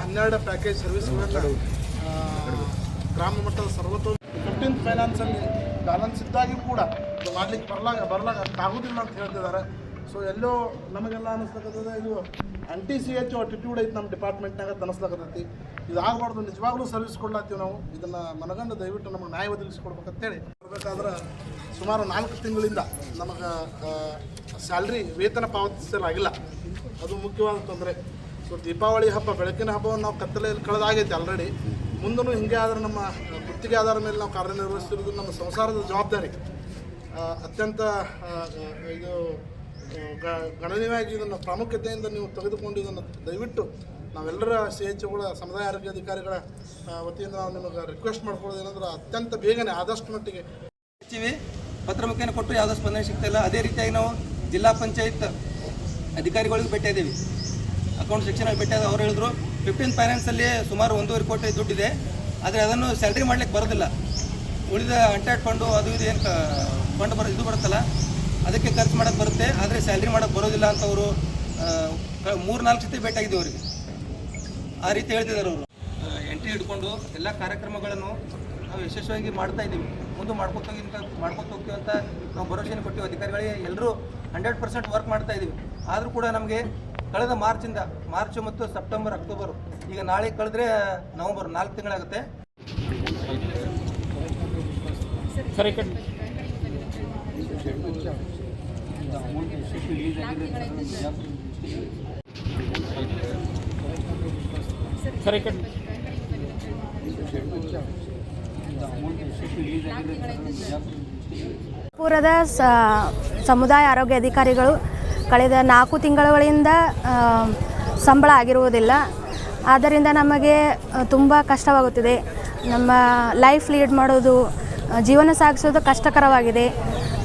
ಹನ್ನೆರಡು ಪ್ಯಾಕೇಜ್ ಸರ್ವಿಸ್ಗಳನ್ನು ಗ್ರಾಮ ಮಟ್ಟದ ಸರ್ವತೋ ಫೈನಾನ್ಸ್ ಫೈನಾನ್ಸಲ್ಲಿ ಬ್ಯಾಲೆನ್ಸ್ ಇದ್ದಾಗಿ ಕೂಡ ಮಾಡ್ಲಿಕ್ಕೆ ಬರ್ಲಾಗ ಬರ್ಲಾಗ ಆಗೋದಿಲ್ಲ ಅಂತ ಹೇಳ್ತಿದ್ದಾರೆ. ಸೊ ಎಲ್ಲೋ ನಮಗೆಲ್ಲ ಅನಿಸ್ಲಕತ್ತದ ಇದು ಆಂಟಿ ಸಿ ಎಚ್ ಅಟಿಟ್ಯೂಡ್ ಐತೆ ನಮ್ಮ ಡಿಪಾರ್ಟ್ಮೆಂಟ್ನಾಗ ಇದು ಆಗಬಾರ್ದು ನಿಜವಾಗ್ಲೂ ಸರ್ವಿಸ್ ಕೊಡ್ಲಾತೀವಿ ನಾವು. ಇದನ್ನು ಮನಗಂಡು ದಯವಿಟ್ಟು ನಮಗೆ ನ್ಯಾಯ ಒದಗಿಸ್ಕೊಡ್ಬೇಕಂತೇಳಿ ಬರ್ಬೇಕಾದ್ರೆ ಸುಮಾರು ನಾಲ್ಕು ತಿಂಗಳಿಂದ ನಮಗೆ ಸ್ಯಾಲ್ರಿ ವೇತನ ಪಾವತಿಸಲಾಗಿಲ್ಲ. ಅದು ಮುಖ್ಯವಾದ ತೊಂದರೆ. ಸೊ ದೀಪಾವಳಿ ಹಬ್ಬ, ಬೆಳಕಿನ ಹಬ್ಬವನ್ನು ನಾವು ಕತ್ತಲೆಯಲ್ಲಿ ಕಳೆದಾಗೈತೆ ಆಲ್ರೆಡಿ ಮುಂದೂ ಹಿಂಗೆ ಆದ್ರೆ ನಮ್ಮ ಗುತ್ತಿಗೆ ಆಧಾರ ಮೇಲೆ ನಾವು ಕಾರ್ಯನಿರ್ವಹಿಸ್ತಿರೋದು ನಮ್ಮ ಸಂಸಾರದ ಜವಾಬ್ದಾರಿ. ಅತ್ಯಂತ ಇದು ಗಣನೀಯವಾಗಿ ಇದನ್ನು ಪ್ರಾಮುಖ್ಯತೆಯಿಂದ ನೀವು ತೆಗೆದುಕೊಂಡು ಇದನ್ನು ದಯವಿಟ್ಟು ನಾವೆಲ್ಲರ ಸಿ ಎಚ್ ಒಗಳ ಸಮುದಾಯ ಆರೋಗ್ಯ ಅಧಿಕಾರಿಗಳ ವತಿಯಿಂದ ನಾವು ನಿಮಗೆ ರಿಕ್ವೆಸ್ಟ್ ಮಾಡ್ಕೊಳ್ಳೋದು ಏನಂದ್ರೆ ಅತ್ಯಂತ ಬೇಗನೆ, ಆದಷ್ಟು ಮಟ್ಟಿಗೆ. ಹೆಚ್ಚಿವಿ ಪತ್ರ ಮುಖೇನ ಕೊಟ್ಟು ಯಾವುದೋ ಸ್ಪಂದನೆ ಸಿಗ್ತಾ ಇಲ್ಲ. ಅದೇ ರೀತಿಯಾಗಿ ನಾವು ಜಿಲ್ಲಾ ಪಂಚಾಯತ್ ಅಧಿಕಾರಿಗಳಿಗೆ ಭೇಟಿಯಾದ್ದೀವಿ ಅಕೌಂಟ್ ಸೆಕ್ಷನ್ ಭೇಟಿಯಾದ ಅವ್ರು ಹೇಳಿದ್ರು ಫಿಫ್ಟೀನ್ ಫೈನಾನ್ಸಲ್ಲಿ ಸುಮಾರು ಒಂದೂವರೆ ಕೋಟಿ ದುಡ್ಡಿದೆ, ಆದರೆ ಅದನ್ನು ಸ್ಯಾಲ್ರಿ ಮಾಡ್ಲಿಕ್ಕೆ ಬರೋದಿಲ್ಲ. ಉಳಿದ ಅಂಟ್ಯಾಡ್ ಫಂಡು ಅದು ಇದು ಏನು ಫಂಡ್ ಬರೋ, ಇದು ಬರುತ್ತಲ್ಲ, ಅದಕ್ಕೆ ಖರ್ಚು ಮಾಡೋಕ್ಕೆ ಬರುತ್ತೆ, ಆದರೆ ಸ್ಯಾಲ್ರಿ ಮಾಡೋಕ್ಕೆ ಬರೋದಿಲ್ಲ ಅಂತ ಅವರು ಮೂರು ನಾಲ್ಕು ಸತಿ ಭೇಟಿಯಾಗಿದ್ದೀವಿ ಅವರಿಗೆ. ಆ ರೀತಿ ಹೇಳ್ತಿದ್ದಾರೆ ಅವರು. ಎಂಟ್ರಿ ಹಿಡ್ಕೊಂಡು ಎಲ್ಲ ಕಾರ್ಯಕ್ರಮಗಳನ್ನು ನಾವು ಯಶಸ್ವಿಯಾಗಿ ಮಾಡ್ತಾ ಇದ್ದೀವಿ. ಮುಂದೆ ಮಾಡ್ಕೊತೋಗಿಂತ ಮಾಡ್ಕೊತ ಹೋಗ್ತೀವಿ ಅಂತ ನಾವು ಭರವಸೆಯನ್ನು ಕೊಟ್ಟಿವಿ. ಅಧಿಕಾರಿಗಳಿಗೆ ಎಲ್ಲರೂ ಹಂಡ್ರೆಡ್ ಪರ್ಸೆಂಟ್ ವರ್ಕ್ ಮಾಡ್ತಾ ಇದ್ದೀವಿ. ಆದರೂ ಕೂಡ ನಮಗೆ ಕಳೆದ ಮಾರ್ಚಿಂದ ಮಾರ್ಚ್ ಮತ್ತು ಸೆಪ್ಟೆಂಬರ್ ಅಕ್ಟೋಬರ್ ಈಗ ನಾಳೆ ಕಳೆದ್ರೆ ನವಂಬರ್ ನಾಲ್ಕು ತಿಂಗಳಾಗುತ್ತೆ. ಪುರದ ಸ ಸಮುದಾಯ ಆರೋಗ್ಯ ಅಧಿಕಾರಿಗಳು ಕಳೆದ ನಾಲ್ಕು ತಿಂಗಳುಗಳಿಂದ ಸಂಬಳ ಆಗಿರುವುದಿಲ್ಲ. ಆದ್ದರಿಂದ ನಮಗೆ ತುಂಬ ಕಷ್ಟವಾಗುತ್ತಿದೆ. ನಮ್ಮ ಲೈಫ್ ಲೀಡ್ ಮಾಡೋದು ಜೀವನ ಸಾಗಿಸೋದು ಕಷ್ಟಕರವಾಗಿದೆ.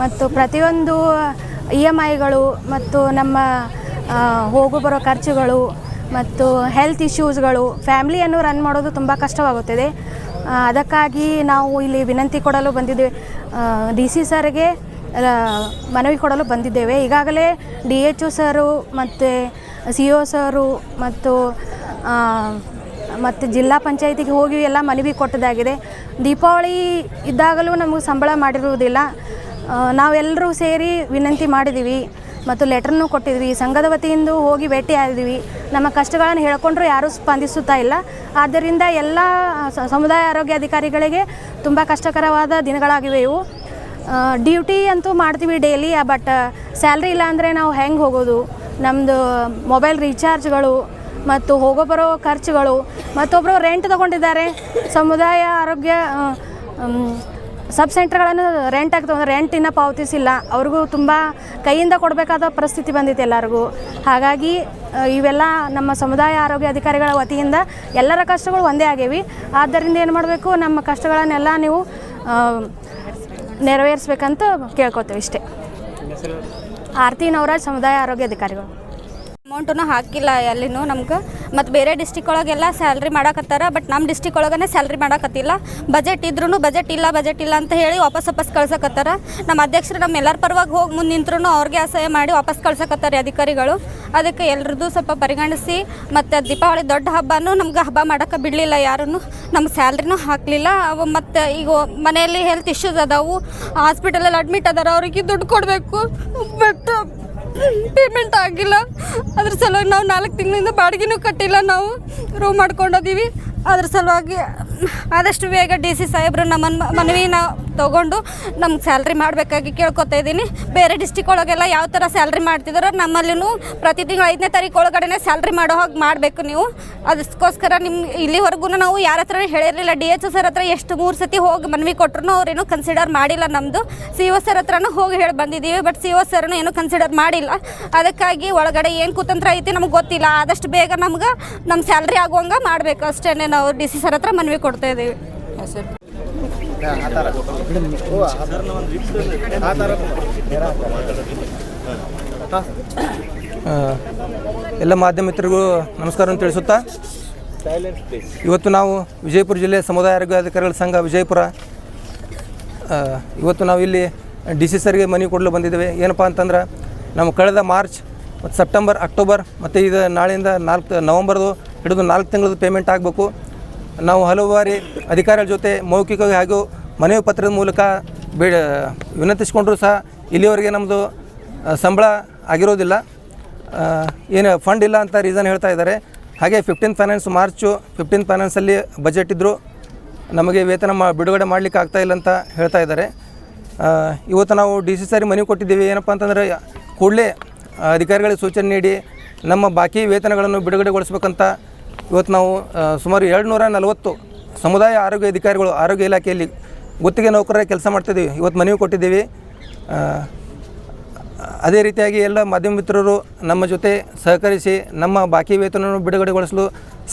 ಮತ್ತು ಪ್ರತಿಯೊಂದು ಇ ಎಂ ಐಗಳು ಮತ್ತು ನಮ್ಮ ಹೋಗು ಬರೋ ಖರ್ಚುಗಳು ಮತ್ತು ಹೆಲ್ತ್ ಇಶ್ಯೂಸ್ಗಳು ಫ್ಯಾಮಿಲಿಯನ್ನು ರನ್ ಮಾಡೋದು ತುಂಬ ಕಷ್ಟವಾಗುತ್ತಿದೆ. ಅದಕ್ಕಾಗಿ ನಾವು ಇಲ್ಲಿ ವಿನಂತಿ ಕೊಡಲು ಬಂದಿದ್ದೇವೆ. ಡಿ ಸಿ ಸರ್ಗೆ ಮನವಿ ಕೊಡಲು ಬಂದಿದ್ದೇವೆ. ಈಗಾಗಲೇ ಡಿ ಎಚ್ ಒ ಸರು ಮತ್ತು ಸಿ ಒ ಸರು ಮತ್ತು ಮತ್ತು ಜಿಲ್ಲಾ ಪಂಚಾಯತಿಗೆ ಹೋಗಿ ಎಲ್ಲ ಮನವಿ ಕೊಟ್ಟದಾಗಿದೆ. ದೀಪಾವಳಿ ಇದ್ದಾಗಲೂ ನಮಗೆ ಸಂಬಳ ಮಾಡಿರುವುದಿಲ್ಲ. ನಾವೆಲ್ಲರೂ ಸೇರಿ ವಿನಂತಿ ಮಾಡಿದ್ದೀವಿ ಮತ್ತು ಲೆಟ್ರನ್ನು ಕೊಟ್ಟಿದ್ವಿ. ಸಂಘದ ವತಿಯಿಂದ ಹೋಗಿ ಭೇಟಿ ಆದಿವಿ ನಮ್ಮ ಕಷ್ಟಗಳನ್ನು ಹೇಳಿಕೊಂಡ್ರು ಯಾರೂ ಸ್ಪಂದಿಸುತ್ತಾ ಇಲ್ಲ. ಆದ್ದರಿಂದ ಎಲ್ಲ ಸಮುದಾಯ ಆರೋಗ್ಯ ಅಧಿಕಾರಿಗಳಿಗೆ ತುಂಬ ಕಷ್ಟಕರವಾದ ದಿನಗಳಾಗಿವೆ ಇವು. ಡ್ಯೂಟಿ ಅಂತೂ ಮಾಡ್ತೀವಿ ಡೈಲಿ ಬಟ್ ಸ್ಯಾಲ್ರಿ ಇಲ್ಲ ಅಂದರೆ ನಾವು ಹೆಂಗೆ ಹೋಗೋದು? ನಮ್ಮದು ಮೊಬೈಲ್ ರೀಚಾರ್ಜ್ಗಳು ಮತ್ತು ಹೋಗೋ ಬರೋ ಖರ್ಚುಗಳು ಮತ್ತೊಬ್ಬರು ರೆಂಟ್ ತಗೊಂಡಿದ್ದಾರೆ. ಸಮುದಾಯ ಆರೋಗ್ಯ ಸಬ್ ಸೆಂಟ್ರ್ಗಳನ್ನು ರೆಂಟ್ ಆಗ್ತವೆ ರೆಂಟ್ ಇನ್ನೂ ಪಾವತಿಸಿಲ್ಲ. ಅವ್ರಿಗೂ ತುಂಬ ಕೈಯಿಂದ ಕೊಡಬೇಕಾದ ಪರಿಸ್ಥಿತಿ ಬಂದಿತ್ತು ಎಲ್ಲರಿಗೂ. ಹಾಗಾಗಿ ಇವೆಲ್ಲ ನಮ್ಮ ಸಮುದಾಯ ಆರೋಗ್ಯ ಅಧಿಕಾರಿಗಳ ವತಿಯಿಂದ ಎಲ್ಲರ ಕಷ್ಟಗಳು ಒಂದೇ ಆಗಿವೆ. ಆದ್ದರಿಂದ ಏನು ಮಾಡಬೇಕು? ನಮ್ಮ ಕಷ್ಟಗಳನ್ನೆಲ್ಲ ನೀವು ನೆರವೇರಿಸ್ಬೇಕಂತ ಕೇಳ್ಕೊತೇವೆ ಇಷ್ಟೇ. ಆರತಿ ನವರಾಜ್ ಸಮುದಾಯ ಆರೋಗ್ಯ ಅಧಿಕಾರಿಗಳು. ಅಮೌಂಟನ್ನು ಹಾಕಿಲ್ಲ ಎಲ್ಲಿನೂ ನಮ್ಗೆ. ಮತ್ತು ಬೇರೆ ಡಿಸ್ಟಿಕ್ ಒಳಗೆಲ್ಲ ಸ್ಯಾಲ್ರಿ ಮಾಡಕತ್ತಾರ ಬಟ್ ನಮ್ಮ ಡಿಸ್ಟಿಕ್ ಒಳಗೇ ಸ್ಯಾಲ್ರಿ ಮಾಡಕತ್ತಿಲ್ಲ. ಬಜೆಟ್ ಇದ್ರೂ ಬಜೆಟ್ ಇಲ್ಲ ಬಜೆಟ್ ಇಲ್ಲ ಅಂತ ಹೇಳಿ ವಾಪಸ್ ವಾಪಸ್ ಕಳ್ಸಕತ್ತಾರ. ನಮ್ಮ ಅಧ್ಯಕ್ಷರು ನಮ್ಮ ಎಲ್ಲರ ಪರವಾಗಿ ಹೋಗಿ ಮುಂದೆ ನಿಂತ್ರೂ ಅವ್ರಿಗೆ ಅಸಹ್ಯ ಮಾಡಿ ವಾಪಸ್ ಕಳ್ಸಕತ್ತಾರೆ ಅಧಿಕಾರಿಗಳು. ಅದಕ್ಕೆ ಎಲ್ರದ್ದು ಸ್ವಲ್ಪ ಪರಿಗಣಿಸಿ, ಮತ್ತು ದೀಪಾವಳಿ ದೊಡ್ಡ ಹಬ್ಬನೂ ನಮ್ಗೆ ಹಬ್ಬ ಮಾಡೋಕೆ ಬಿಡಲಿಲ್ಲ ಯಾರೂ ನಮ್ಮ ಸ್ಯಾಲ್ರಿನೂ ಹಾಕಲಿಲ್ಲ. ಅವು ಮತ್ತು ಈಗ ಮನೆಯಲ್ಲಿ ಹೆಲ್ತ್ ಇಶ್ಯೂಸ್ ಅದಾವು. ಹಾಸ್ಪಿಟಲಲ್ಲಿ ಅಡ್ಮಿಟ್ ಅದಾರ, ಅವ್ರಿಗೆ ದುಡ್ಡು ಕೊಡಬೇಕು. ಬಟ್ ಪೇಮೆಂಟ್ ಆಗಿಲ್ಲ. ಅದ್ರ ಸಲುವಾಗಿ ನಾವು ನಾಲ್ಕು ತಿಂಗಳಿಂದ ಬಾಡಿಗೆನೂ ಕಟ್ಟಿಲ್ಲ ನಾವು. ರೂಮ್ ಮಾಡ್ಕೊಂಡೋದೀವಿ. ಅದ್ರ ಸಲುವಾಗಿ ಆದಷ್ಟು ಬೇಗ ಡಿ ಸಿ ಸಾಹೇಬ್ರು ನಮ್ಮನ್ನು ಮನವಿನ ತೊಗೊಂಡು ನಮ್ಗೆ ಸ್ಯಾಲ್ರಿ ಮಾಡಬೇಕಾಗಿ ಕೇಳ್ಕೊತಾ ಇದ್ದೀನಿ. ಬೇರೆ ಡಿಸ್ಟಿಕ್ ಒಳಗೆಲ್ಲ ಯಾವ ಥರ ಸ್ಯಾಲ್ರಿ ಮಾಡ್ತಿದಾರೋ ನಮ್ಮಲ್ಲಿನೂ ಪ್ರತಿ ತಿಂಗಳು ಐದನೇ ತಾರೀಕು ಒಳಗಡೆ ಸ್ಯಾಲ್ರಿ ಮಾಡೋ ಹಾಗೆ ಮಾಡಬೇಕು ನೀವು. ಅದಕ್ಕೋಸ್ಕರ ನಿಮ್ಮ ಇಲ್ಲಿವರೆಗೂ ನಾವು ಯಾರ ಹತ್ರ ಹೇಳಿರಲಿಲ್ಲ ಡಿ ಎಚ್ ಸರ್ ಹತ್ರ ಎಷ್ಟು ಮೂರು ಸತಿ ಹೋಗಿ ಮನವಿ ಕೊಟ್ಟರು ಅವ್ರೇನು ಕನ್ಸಿಡರ್ ಮಾಡಿಲ್ಲ ನಮ್ಮದು ಸಿ ಒ ಸರ್ ಹತ್ರನೂ ಹೋಗಿ ಹೇಳಿ ಬಂದಿದ್ದೀವಿ ಬಟ್ ಸಿ ಒ ಸರ್ನು ಏನು ಕನ್ಸಿಡರ್ ಮಾಡಿಲ್ಲ. ಅದಕ್ಕಾಗಿ ಒಳಗಡೆ ಏನು ಕುತಂತ್ರ ಐತಿ ನಮ್ಗೆ ಗೊತ್ತಿಲ್ಲ. ಆದಷ್ಟು ಬೇಗ ನಮ್ಗೆ ನಮ್ಮ ಸ್ಯಾಲ್ರಿ ಆಗುವಂಗೆ ಮಾಡಬೇಕು. ಅಷ್ಟೇ ನಾವು ಡಿ ಸಿ ಸರ್ ಹತ್ರ ಮನವಿ ಕೊಡ್ತಾ ಇದ್ದೀವಿ ಎಲ್ಲ ಮಾಧ್ಯಮ ಮಿತ್ರರಿಗೂ ನಮಸ್ಕಾರ ಅಂತ ತಿಳಿಸುತ್ತಾ? ಇವತ್ತು ನಾವು ವಿಜಯಪುರ ಜಿಲ್ಲೆ ಸಮುದಾಯ ಆರೋಗ್ಯ ಅಧಿಕಾರಿಗಳ ಸಂಘ ವಿಜಯಪುರ. ಇವತ್ತು ನಾವು ಇಲ್ಲಿ ಡಿ ಸಿ ಸರ್ಗೆ ಮನವಿ ಕೊಡಲು ಬಂದಿದ್ದೇವೆ. ಏನಪ್ಪ ಅಂತಂದ್ರೆ ನಮ್ಮ ಕಳೆದ ಮಾರ್ಚ್ ಮತ್ತು ಸೆಪ್ಟೆಂಬರ್, ಅಕ್ಟೋಬರ್ ಮತ್ತು ಇದು ನಾಳೆಯಿಂದ ನಾಲ್ಕು, ನವಂಬರ್ದು ಹಿಡಿದು ನಾಲ್ಕು ತಿಂಗಳದ ಪೇಮೆಂಟ್ ಆಗಬೇಕು. ನಾವು ಹಲವು ಬಾರಿ ಅಧಿಕಾರಿಗಳ ಜೊತೆ ಮೌಖಿಕವಾಗಿ ಹಾಗೂ ಮನವಿ ಪತ್ರದ ಮೂಲಕ ಬೇಡ ವಿನಂತಿಸಿಕೊಂಡರೂ ಸಹ ಇಲ್ಲಿವರೆಗೆ ನಮ್ಮದು ಸಂಬಳ ಆಗಿರೋದಿಲ್ಲ. ಏನು ಫಂಡ್ ಇಲ್ಲ ಅಂತ ರೀಸನ್ ಹೇಳ್ತಾ ಇದ್ದಾರೆ. ಹಾಗೆ ಫಿಫ್ಟೀನ್ ಫೈನಾನ್ಸ್ ಮಾರ್ಚು ಫಿಫ್ಟೀನ್ ಫೈನಾನ್ಸಲ್ಲಿ ಬಜೆಟ್ ಇದ್ದರೂ ನಮಗೆ ವೇತನ ಮಾ, ಬಿಡುಗಡೆ ಮಾಡಲಿಕ್ಕೆ ಆಗ್ತಾ ಇಲ್ಲ ಅಂತ ಹೇಳ್ತಾ ಇದ್ದಾರೆ. ಇವತ್ತು ನಾವು ಡಿ ಸಿ ಸಾರಿ ಮನವಿ ಕೊಟ್ಟಿದ್ದೀವಿ. ಏನಪ್ಪ ಅಂತಂದರೆ, ಕೂಡಲೇ ಅಧಿಕಾರಿಗಳಿಗೆ ಸೂಚನೆ ನೀಡಿ ನಮ್ಮ ಬಾಕಿ ವೇತನಗಳನ್ನು ಬಿಡುಗಡೆಗೊಳಿಸ್ಬೇಕಂತ ಇವತ್ತು ನಾವು ಸುಮಾರು ಎರಡು ನೂರ ನಲವತ್ತು ಸಮುದಾಯ ಆರೋಗ್ಯ ಅಧಿಕಾರಿಗಳು ಆರೋಗ್ಯ ಇಲಾಖೆಯಲ್ಲಿ ಗುತ್ತಿಗೆ ನೌಕರರ ಕೆಲಸ ಮಾಡ್ತಿದ್ದೀವಿ. ಇವತ್ತು ಮನವಿ ಕೊಟ್ಟಿದ್ದೀವಿ. ಅದೇ ರೀತಿಯಾಗಿ ಎಲ್ಲ ಮಾಧ್ಯಮ ಮಿತ್ರರು ನಮ್ಮ ಜೊತೆ ಸಹಕರಿಸಿ ನಮ್ಮ ಬಾಕಿ ವೇತನವನ್ನು ಬಿಡುಗಡೆಗೊಳಿಸಲು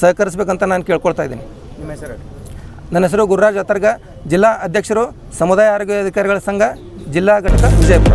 ಸಹಕರಿಸಬೇಕಂತ ನಾನು ಕೇಳ್ಕೊಳ್ತಾ ಇದ್ದೀನಿ. ನಿಮ್ಮ ಹೆಸರು ನನ್ನ ಹೆಸರು ಗುರುರಾಜ್ ಅತರ್ಗ ಜಿಲ್ಲಾ ಅಧ್ಯಕ್ಷರು ಸಮುದಾಯ ಆರೋಗ್ಯ ಅಧಿಕಾರಿಗಳ ಸಂಘ ಜಿಲ್ಲಾ ಘಟಕ ವಿಜಯಪುರ.